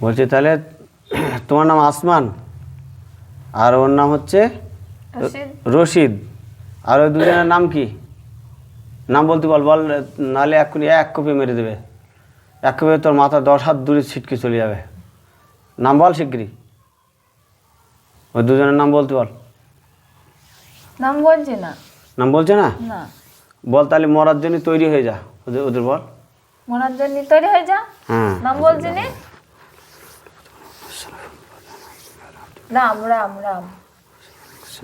বলছি তাহলে তোমার নাম আসমান আর ওর নাম হচ্ছে রশিদ। আর ওই দুজনের নাম কি? নাম বলতে বল বল নাহলে এক্ষুনি এক কপি মেরে দেবে। এক কপি তোর মাথা দশ হাত দূরে ছিটকে চলে যাবে। নাম বল শিগগিরি ওই দুজনের নাম বলতে বল। নাম বলছে না। নাম বলছে না? বল তাহলে মরার জন্য তৈরি হয়ে যা। ওদের ওদের বল। মনার জন্য তৈরি হয়ে যা। হ্যাঁ। নাম বলছি নি। রাম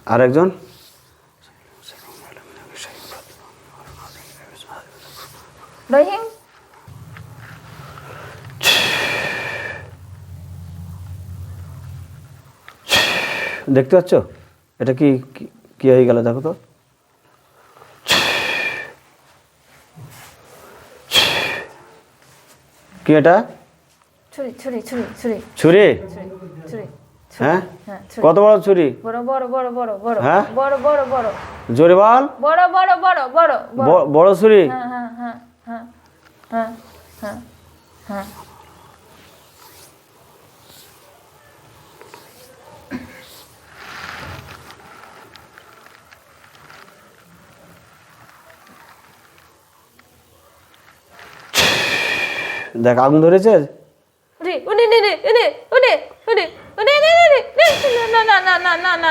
আর একজন রহিম? দেখতে পাচ্ছ? এটা কি- কি হয়ে গেল দেখো তো। কি এটা? ছুরি ছুরি ছুরি ছুরি। ছুরি? ছুরি ছুরি। হ্যাঁ? হ্যাঁ কত বড় ছুরি? বড় বড় বড় বড় বড়। হ্যাঁ? বড় বড় বড়। জোরে বল বড় বড় বড় বড়। বড় বড় ছুরি? হ্যাঁ হ্যাঁ হ্যাঁ হ্যাঁ হ্যাঁ হ্যাঁ হ্যাঁ। দেখ আগুন ধরেছে উনি উনি নে নে উনি উনি উনি উনি নে নে নে না না না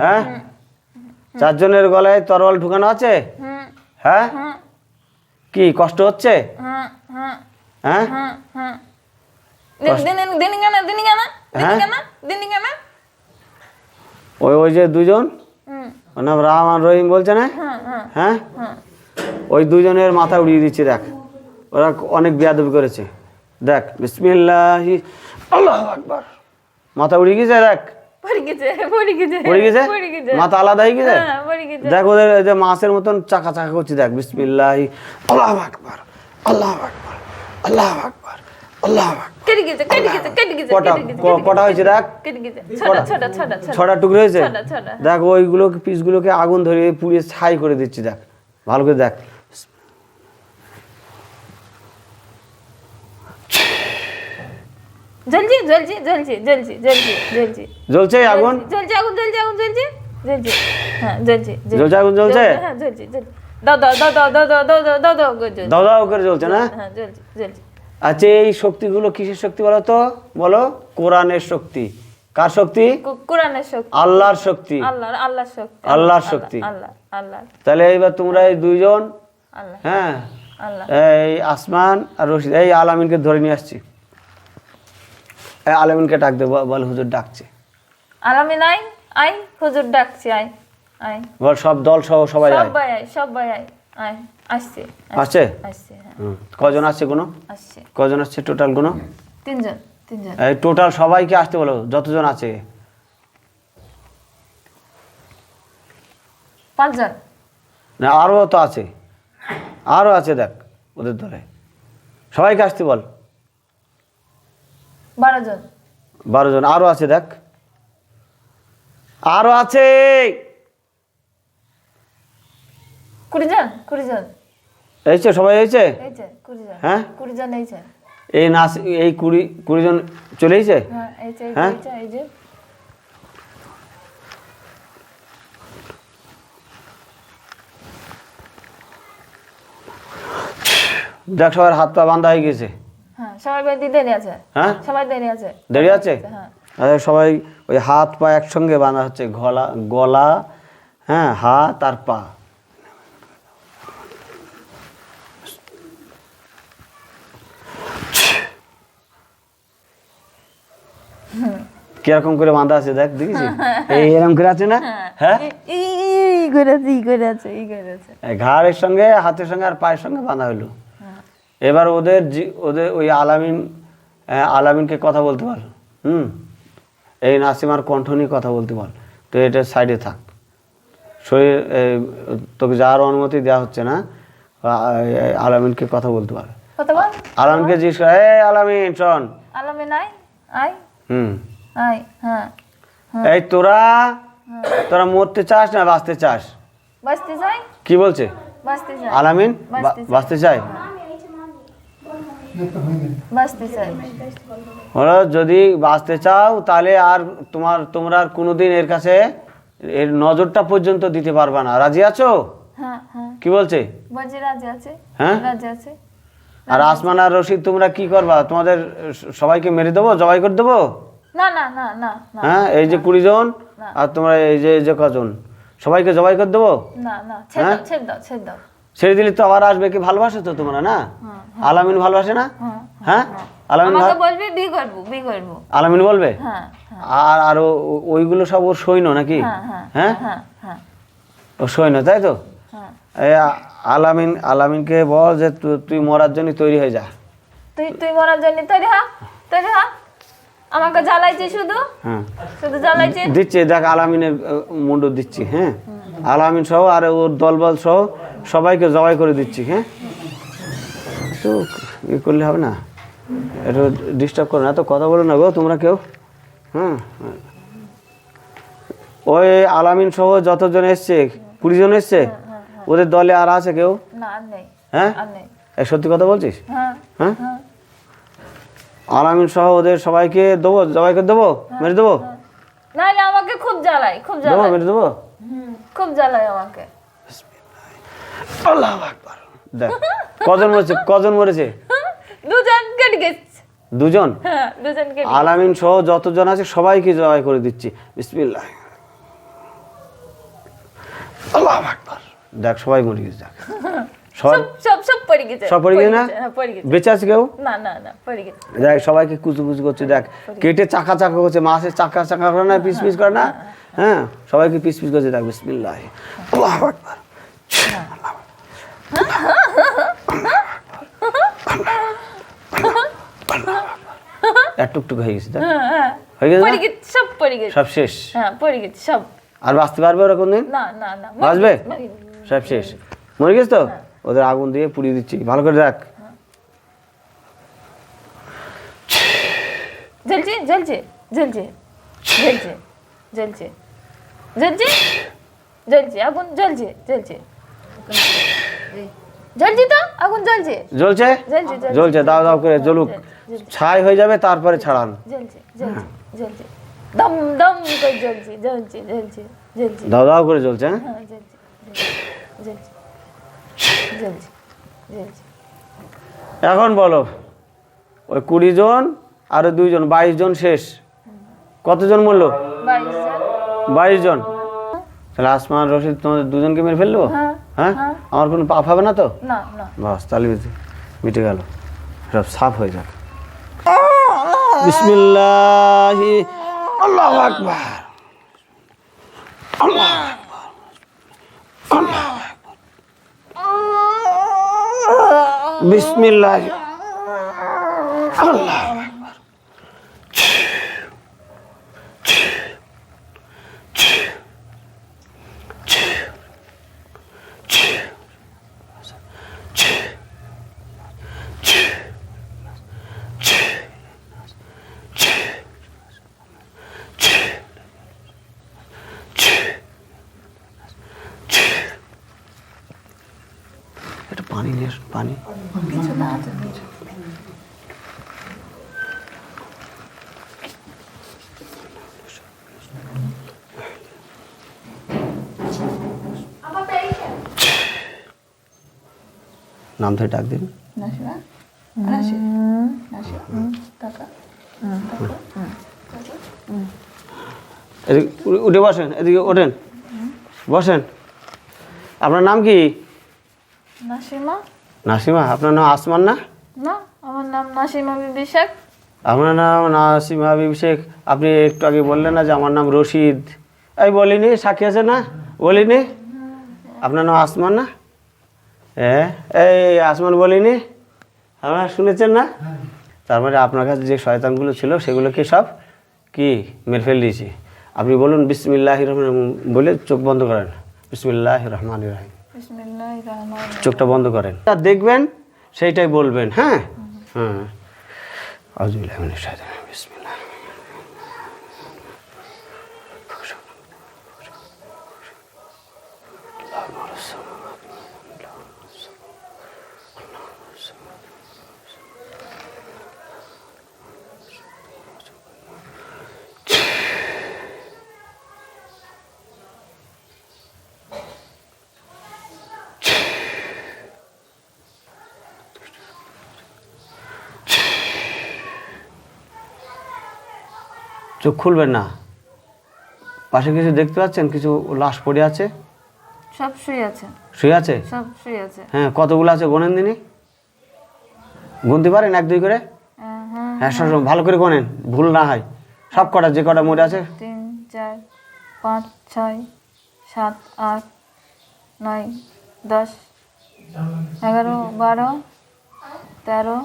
হ্যাঁ? চারজনের গলায় তরোয়াল ঢুকানো আছে? হ্যাঁ? কি কষ্ট হচ্ছে? হ্যাঁ? ওই ওই যে দুজন? ওর নাম রাম আর রহিম বলছে না? হ্যাঁ? ওই দুজনের মাথা উড়িয়ে দিচ্ছে দেখ। ওরা অনেক বেয়াদবি করেছে। দেখ বিসমিল্লাহি আল্লাহ আকবার। মাথা উড়িয়ে গেছে দেখ। পড়ে গেছে মাথা আলাদা হয়ে গেছে? দেখ ওদের এই যে মাছের মতন চাকা চাকা করছে দেখ বিসমিল্লাহি। আল্লাহ আকবার আল্লাহ আকবার আল্লাহ আকবার আল্লাহ কটা হয়েছে দেখ। ছটা টুকরো হয়েছে। দেখ ওইগুলোকে পিসগুলোকে আগুন ধরে পুড়িয়ে ছাই করে দিচ্ছি দেখ। ভালো করে দেখ। জ্বলছি জ্বলছি জ্বলছি জ্বলছি জ্বলছি জ্বলছি জ্বলছে আগুন? জ্বলছে আগুন জ্বলছে আগুন জ্বলছে জ্বলছে হ্যাঁ জ্বলছে জ্বলছে আগুন জ্বলছে? হ্যাঁ জ্বলছে জ্বলছে। দাও দাও দাও দাও দাও দাও দাও দাও দাও করে জ্বলছে। দাও দাও করে জ্বলছে না? হ্যাঁ জ্বলছে জ্বলছে। আচ্ছা এই শক্তিগুলো কিসের শক্তি বলো তো? বলো কোরআনের শক্তি। কার শক্তি? কোরআনের শক্তি। আল্লাহর শক্তি। আল্লাহ আল্লাহর শক্তি। আল্লাহর শক্তি। আল্লাহ আল্লাহ তাহলে এইবার তোমরা এই দুইজন হ্যাঁ আল্লাহ। এই আসমান আর রশিদ এই আলামিনকে ধরে নিয়ে আসছি। আলামিনকে ডাক দে বল হুজুর ডাকছে। আলামিন আই আই হুজুর ডাকছি আই আই। বল সব দল সহ সবাই আয়। সবাই আই সবাই আই আই আসছে আসছে আসছে? হ্যাঁ। কজন আসছে কোনো? আসছে। কজন আসছে টোটাল কোনো? তিনজন তিনজন। এই টোটাল সবাইকে আসতে বলো যতজন আছে। পাঁচজন। না আরও তো আছে। আরও আছে দেখ ওদের দলে। সবাইকে আসতে বল। বারো জন। বারো জন। আরও আছে দেখ। আরও আছে। কুড়ি জন কুড়ি জন। এইছে সবাই হয়েছে হ্যাঁ? কুড়ি জন এই যে। এই নাচ এই কুড়ি কুড়ি জন চলে এসেছে হ্যাঁ হ্যাঁ? দেখ সবার হাত পা বান্ধা হয়ে গেছে। হ্যাঁ দেরি আছে। হ্যাঁ? সবাই হ্যাঁ। সবাই ওই হাত পা একসঙ্গে বাঁধা হচ্ছে গলা গলা হ্যাঁ হাত আর পা। কীরকম করে বাঁধা আছে দেখ দেখেছিস? এই এরকম করে আছে না? হ্যাঁ। ঘাড়ের সঙ্গে হাতের সঙ্গে আর পায়ের সঙ্গে বাঁধা হলো। এবার ওদের ওদের ওই আলামিন আলামিনকে কথা বলতে পারো হুম? এই নাসিমার কণ্ঠ নিয়ে কথা বলতে বল তো এটা সাইডে থাক। শরীর তোকে যাওয়ার অনুমতি দেওয়া হচ্ছে না আলামিনকে কথা বলতে পারে বল। আলামিনকে জিজ্ঞেস করে এই আলামিন শোন। আলামিন আয় আয়। হুম। আয় হ্যাঁ এই তোরা তোরা মরতে চাস না বাঁচতে চাস? বাঁচতে যাই কি বলছে? আলামিন? বাঁচতে চাই। বাঁচতে চাই বাঁচতে চাই ওরা যদি বাঁচতে চাও তাহলে আর তোমার তোমরা আর কোনোদিন এর কাছে এর নজরটা পর্যন্ত দিতে পারবা না। রাজি আছো? হ্যাঁ হ্যাঁ। কি বলছে? হ্যাঁ? আর আসমান আর রশিদ তোমরা কি করবা? তোমাদের সবাইকে মেরে দেবো? জবাই করে দেবো? হ্যাঁ? এই যে কুড়ি জন আর তোমরা এই যে যে কজন? সবাইকে জবাই করে দেবো? না না। ছেড়ে হ্যাঁ? ছেড়ে দিলে তো আবার আসবে কি ভালোবাসে তো তোমরা না? হ্যাঁ, আলামিন ভালোবাসে না? হ্যাঁ হ্যাঁ। আলামিন বলবি বি করব বি করব। আলামিন বলবে? হ্যাঁ হ্যাঁ। আর আর ওইগুলো সব ওর সৈন্য নাকি? হ্যাঁ হ্যাঁ হ্যাঁ? হ্যাঁ হ্যাঁ। ও সৈন্য তাই তো? হ্যাঁ। আলামিন আলামিনকে বল যে তুই মরার জন্য তৈরি হয়ে যা। তুই তুই মরার জন্য তৈরি হা তৈরি হা। আমাকে জ্বালাইছে শুধু? হ্যাঁ। শুধু জ্বালাইছে? দিচ্ছি দেখ আলামিনের মুন্ড দিচ্ছি হ্যাঁ? আলামিন সহ আর ওর দলবল সহ সবাইকে জবাই করে দিচ্ছি হ্যাঁ? তো ইয়ে করলে হবে না। একটু ডিস্টার্ব করো না এত কথা বলো না গো তোমরা কেউ হ্যাঁ ওই আলামিন সহ যতজন এসছে কুড়ি জন এসছে? ওদের দলে আর আছে কেউ? না হ্যাঁ? সত্যি কথা বলছিস? হ্যাঁ হ্যাঁ? হ্যাঁ। আলামিন সহ ওদের সবাইকে দেবো জবাই করে দেবো? মেরে দেবো? নাহলে আমাকে খুব জ্বালাই খুব জ্বালাই মেরে দেবো? খুব জ্বালাই আমাকে। আল্লাহ আকবার। দেখ কজন মরেছে? কজন মরেছে? দুজন কেটে গেছে দুজন? হ্যাঁ দুজন কেটে আলামিন সহ যতজন আছে সবাইকে জবাই করে দিচ্ছি। বিসমিল্লাহ। আল্লাহ আকবার। দেখ সবাই মরে গেছে দেখ। সব সব সব পড়ে গেছে। সব পড়ে গেছে না? হ্যাঁ পড়ে গেছে। বেঁচে আছে কেউ? না না না পড়ে গেছে। দেখ সবাইকে কুচু কুচু করছে দেখ। কেটে চাকা চাকা করছে মাছের চাকা চাকা করে না পিস পিস করে না? হ্যাঁ সবাইকে পিস পিস করছে দেখ বিসমিল্লাহ। আল্লাহ আকবার। এক টুকটুক হয়ে গেছে হ্যাঁ হ্যাঁ। হয়ে গেছে পড়ে গেছে সব পড়ে গেছে। সব শেষ? হ্যাঁ পড়ে গেছে সব। আর বাঁচতে পারবে ওরা কোনদিন? না না না বাঁচবে? সব শেষ। মরে গেছে তো? ওদের আগুন দিয়ে পুড়িয়ে দিচ্ছি। ভালো করে দেখ। জ্বলছে জ্বলছে জ্বলছে জ্বলছে জ্বলছে জ্বলছে জ্বলছে আগুন জ্বলছে জ্বলছে। জ্বলছে তো? আগুন জ্বলছে? জ্বলছে? জ্বলছে দাও দাও করে জ্বলুক। ছাই হয়ে যাবে তারপরে ছাড়ান। জ্বলছে জ্বলছে জ্বলছে। দম দম করে জ্বলছে জ্বলছে জ্বলছে জ্বলছে। দাও দাও করে জ্বলছে হ্যাঁ? হ্যাঁ জ্বলছে জ্বলছে জ্বলছে জ্বলছে এখন বলো ওই কুড়ি জন আর দুইজন বাইশ জন শেষ। কতজন মরলো? জন। বাইশ জন। তাহলে আসমান রশিদ তোমাদের দুজনকে মেরে ফেলল? হ্যাঁ, হ্যাঁ? হ্যাঁ। আমার কোনো পাপ হবে না তো? না না। বাস তাহলে মিটে- গেল। সব সাফ হয়ে যাক। বিসমিল্লাহ। আল্লাহ আকবার। আল্লাহ আল্লাহ আকবার। বিসমিল্লাহ। আল্লাহ আকবার একটু পানি নিয়ে আসুন, পানি। নাম ধরে ডাক দিন। এদিকে উঠে বসেন এদিকে ওঠেন। বসেন। আপনার নাম কি? নাসিমা? নাসিমা আপনার নাম আসমান না? না আমার নাম নাসিমা বিবি শেখ আপনার নাম নাসিমা শেখ আপনি একটু আগে বললেন না যে আমার নাম রশিদ। এই বলিনি সাক্ষী আছে না? বলিনি? আপনার নাম আসমান না? হ্যাঁ এই আসমান বলিনি? আপনারা শুনেছেন না? তার মানে আপনার কাছে যে শয়তানগুলো ছিল সেগুলোকে সব কি মেরে ফেল দিয়েছি। আপনি বলুন বিসমিল্লাহ রহমান বলে চোখ বন্ধ করেন। বিসমিল্লাহ রহমান রহিম। চোখটা বন্ধ করেন। তা দেখবেন সেইটাই বলবেন হ্যাঁ? হ্যাঁ। আউযুবিল্লাহি চোখ খুলবেন না। পাশে কিছু দেখতে পাচ্ছেন? কিছু লাশ পড়ে আছে? সব শুয়ে আছে। শুয়ে আছে? সব শুয়ে আছে। হ্যাঁ কতগুলো আছে গোনেন দিনই গুনতে পারেন এক দুই করে? হ্যাঁ, হ্যাঁ হ্যাঁ। সব সব ভালো করে গোনেন ভুল না হয়। সব কটা যে কটা মরে আছে? তিন চার পাঁচ ছয় সাত আট নয় দশ এগারো বারো তেরো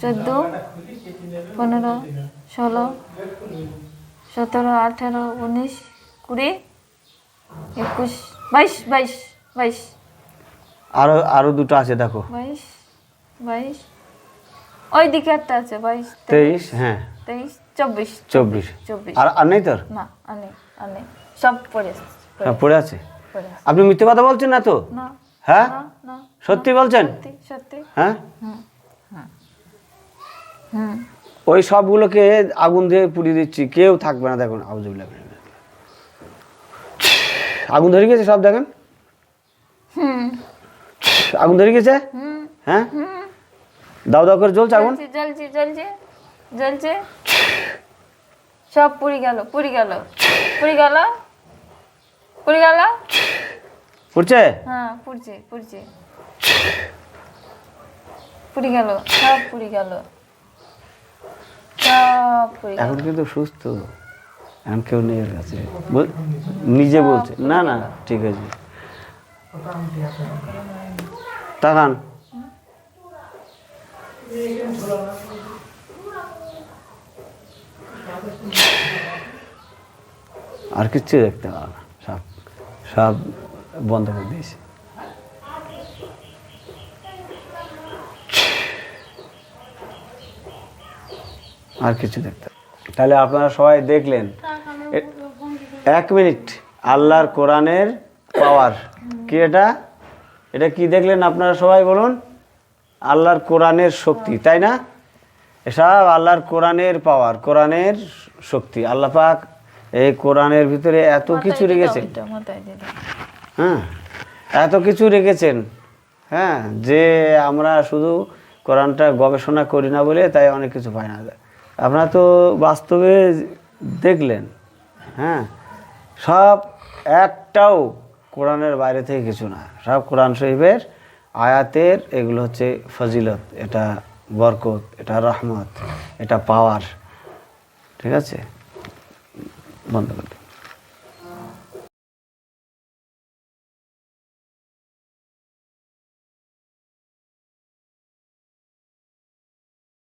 চোদ্দ পনেরো ষোলো সতেরো আঠেরো উনিশ কুড়ি একুশ বাইশ বাইশ বাইশ। আরও আরও দুটো আছে দেখো। বাইশ বাইশ। ওই দিকে একটা আছে বাইশ তেইশ হ্যাঁ। তেইশ চব্বিশ। চব্বিশ। চব্বিশ। আর আর নেই তোর? না আনে আনে সব পড়ে আছে, পড়ে হ্যাঁ, আছে। পড়ে আছে। আপনি মিথ্যে কথা বলছেন না তো? না। হ্যাঁ? সত্যি বলছেন? সত্যি হ্যাঁ? হুম। ওই সবগুলোকে আগুন দিয়ে পুড়িয়ে দিচ্ছি। কেউ থাকবে না দেখুন আগুন ধরে গেছে সব দেখেন? হুম। আগুন ধরে গেছে হুম। হ্যাঁ? দাও দাও করে জ্বলছে আগুন? জ্বলছে জ্বলছে জ্বলছে সব পুড়ি গেল পুড়ি গেল পুড়ি গেল পুড়ি গেল। পুড়ছে? হ্যাঁ পুড়ছে পুড়ছে। পুড়ি গেল সব পুড়ি গেল। এখন কিন্তু সুস্থ। এখন কেউ নেই ওর কাছে। নিজে বলছে। না না, ঠিক আছে। তাকান। আর কিচ্ছু দেখতে পাবে না। সব সব বন্ধ করে দিয়েছে। আর কিছু দেখতে তাহলে আপনারা সবাই দেখলেন। এক মিনিট। আল্লাহর কোরআনের পাওয়ার। কি এটা? এটা কি দেখলেন আপনারা সবাই বলুন? আল্লাহর কোরআনের শক্তি তাই না? এসব আল্লাহর কোরআনের পাওয়ার কোরআনের শক্তি। আল্লাহ পাক এই কোরআনের ভিতরে এত কিছু রেখেছেন। হ্যাঁ এত কিছু রেখেছেন। হ্যাঁ যে আমরা শুধু কোরআনটা গবেষণা করি না বলে তাই অনেক কিছু পাই না। আপনারা তো বাস্তবে দেখলেন হ্যাঁ? সব একটাও কোরআনের বাইরে থেকে কিছু না। সব কোরআন শরীফের আয়াতের এগুলো হচ্ছে ফজিলত, এটা বরকত, এটা রহমত, এটা পাওয়ার। ঠিক আছে? বন্ধ করে দিন।